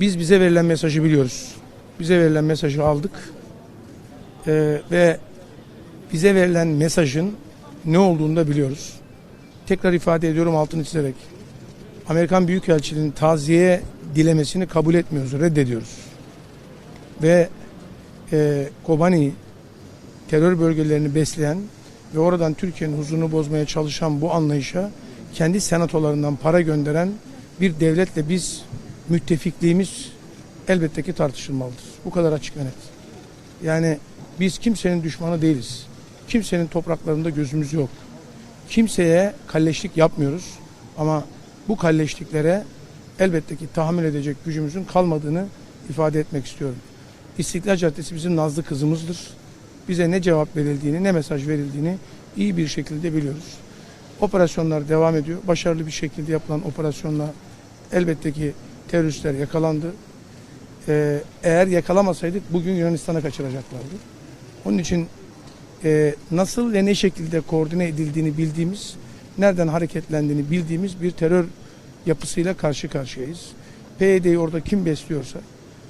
Biz bize verilen mesajı biliyoruz. Bize verilen mesajı aldık. Ee, ve bize verilen mesajın ne olduğunu da biliyoruz. Tekrar ifade ediyorum altını çizerek. Amerikan Büyükelçiliğinin taziye dilemesini kabul etmiyoruz, reddediyoruz. Ve e, Kobani terör bölgelerini besleyen ve oradan Türkiye'nin huzurunu bozmaya çalışan bu anlayışa kendi senatolarından para gönderen bir devletle biz müttefikliğimiz elbette ki tartışılmalıdır. Bu kadar açık ve net. Yani biz kimsenin düşmanı değiliz. Kimsenin topraklarında gözümüz yok. Kimseye kalleşlik yapmıyoruz. Ama bu kalleşliklere elbette ki tahammül edecek gücümüzün kalmadığını ifade etmek istiyorum. İstiklal Caddesi bizim nazlı kızımızdır. Bize ne cevap verildiğini, ne mesaj verildiğini iyi bir şekilde biliyoruz. Operasyonlar devam ediyor. Başarılı bir şekilde yapılan operasyonla elbette ki teröristler yakalandı. Ee, eğer yakalamasaydık bugün Yunanistan'a kaçıracaklardı. Onun için e, nasıl ve ne şekilde koordine edildiğini bildiğimiz, nereden hareketlendiğini bildiğimiz bir terör yapısıyla karşı karşıyayız. PYD'yi orada kim besliyorsa,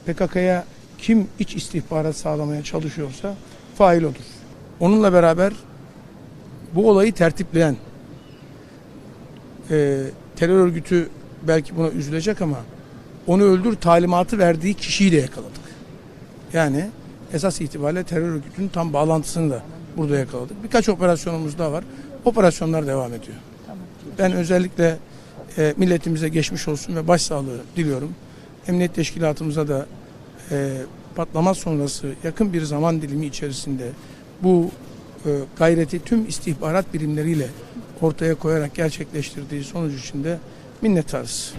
PKK'ya kim iç istihbarat sağlamaya çalışıyorsa fail odur. Onunla beraber bu olayı tertipleyen e, terör örgütü belki buna üzülecek ama onu öldür talimatı verdiği kişiyi de yakaladık. Yani esas itibariyle terör örgütünün tam bağlantısını da burada yakaladık. Birkaç operasyonumuz daha var. Operasyonlar devam ediyor. Ben özellikle e, milletimize geçmiş olsun ve başsağlığı diliyorum. Emniyet teşkilatımıza da e, patlama sonrası yakın bir zaman dilimi içerisinde bu e, gayreti tüm istihbarat birimleriyle ortaya koyarak gerçekleştirdiği sonuç için de minnettarız.